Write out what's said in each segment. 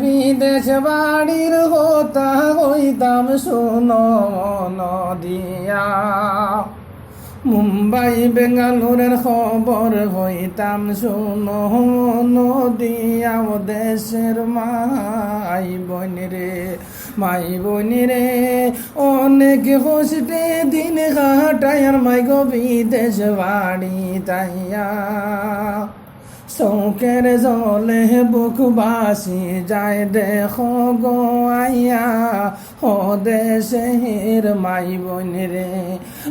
বিদেশ বাড়ির হতা হইতাম শুনো নদিয়া। মুম্বাই, বেঙ্গালোরের খবর হইতাম শুনো নদিয়া। ও দেশের মাই বোন রে, মাই বোন রে, অনেক কষ্টে দিন কাটায় আর মাই গো বিদেশ বাড়ি তাইয়া চৌকের জলে বুক বাসি যায় দেখো গো আইয়া ও দেশের মাই বোন রে,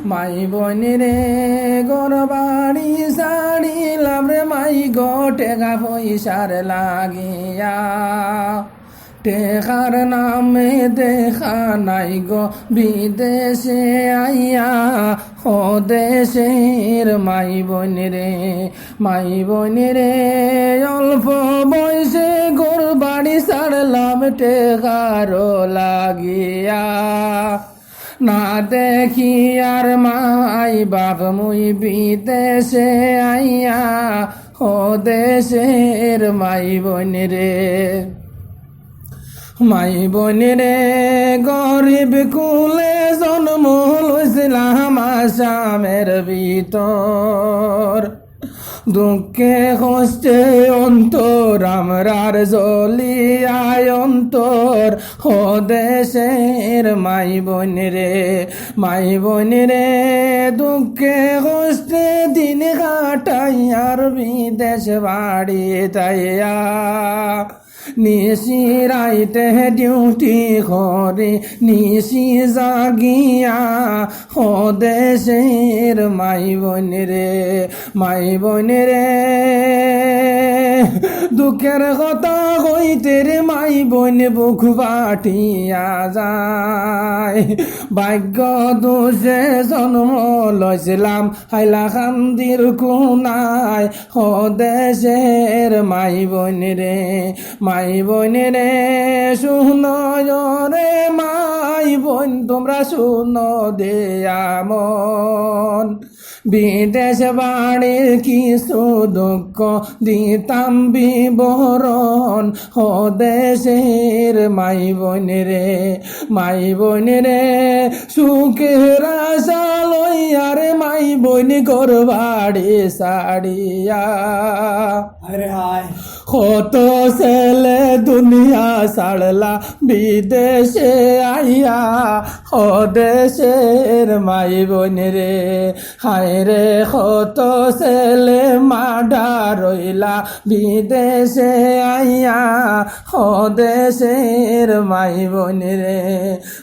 মাই বোন রে গোর বাড়ি সাড়িলাম রে, মাই গো টেকা পয়সার লাগিয়া। টেকার নামে দেখা নাই গো, বিদেশে আইয়া ও দেশের মাই রে মাই রে, অল্প বয়সে গোর বাড়ি সারলাম, টেকারো লাগিয়া। না দেখি আর মাই বাপ মুই বিদেশে আইয়া ও দেশের মাই বোন রে। মাই বোনেরে গরিব কুলে জন্ম লইছিলাম আসামের ভিতর। দুঃখে কষ্টে অন্তর, আমরার জলিয়ায় অন্তর। হো দেশের মাই বোন রে মাই বোন রে দুঃখে কষ্টে দিন কাটাই আর বিদেশ বাড়ি তাইয়া নিশি রাইতে ডিউটি করে, নিশি জাগিয়া ও দেশের মাই বোন রে, মাই বোন রে। দুঃখের কথা কইতে রে মাই বোন বুক বাটিয়া যায়। ভাগ্য দোষে জন্ম লইছিলাম হাইলাকান্দির কোনায় ও দেশের মাই বোন রে, মাই বোন রে শুনো রে মাই বোন তোমরা শুনো দেয়া মন বিদেশ বাড়ির কিছু দুঃখ দিতাম বিবরণ। ও দেশের মাই বোন রে মাই বোন রে সুখের আশা লইয়ার মাই বোন ঘর বাড়ি সাড়িয়া আরে হায়। কত ছেলে দুনিয়া ছাড়লা বিদেশে আইয়া ও দেশের মাই বোন রে হায় রে কত ছেলে মাডা রইলা বিদেশে আইয়া ও মাই বোন রে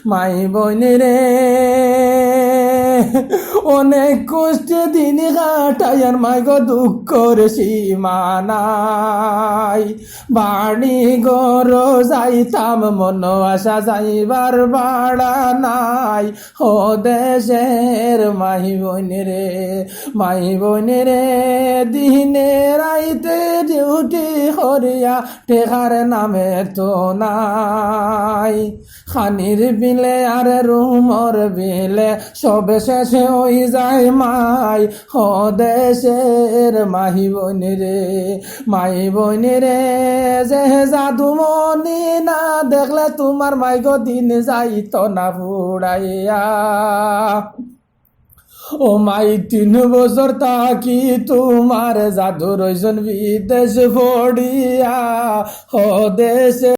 মাই বোন রে অনেক কষ্টে দিন কাটাই আর মাই গো দুঃখর সীমানাই বাড়ি গর যাইতাম, মন আশা যাইবার বাড়া নাই। ও দেশের মাই বোন রে, মাই বোন রে, দিনে রাইতে ডিউটি হরিয়া টেকার নামে তো নাই। খানির বিলে আর রুমর বিলে, সব শেষে ওই যায় মাই। হ দেশের মাহি বোন রে, মাই বোন রে, যে জাদুমনি না দেখলে তোমার মাই গো দিন যাইত না ফুড়াইয়া ও মাই, তিন বছর তাকি তোমার জাদু রইজন বিদেশ ফড়িয়া হ দেশে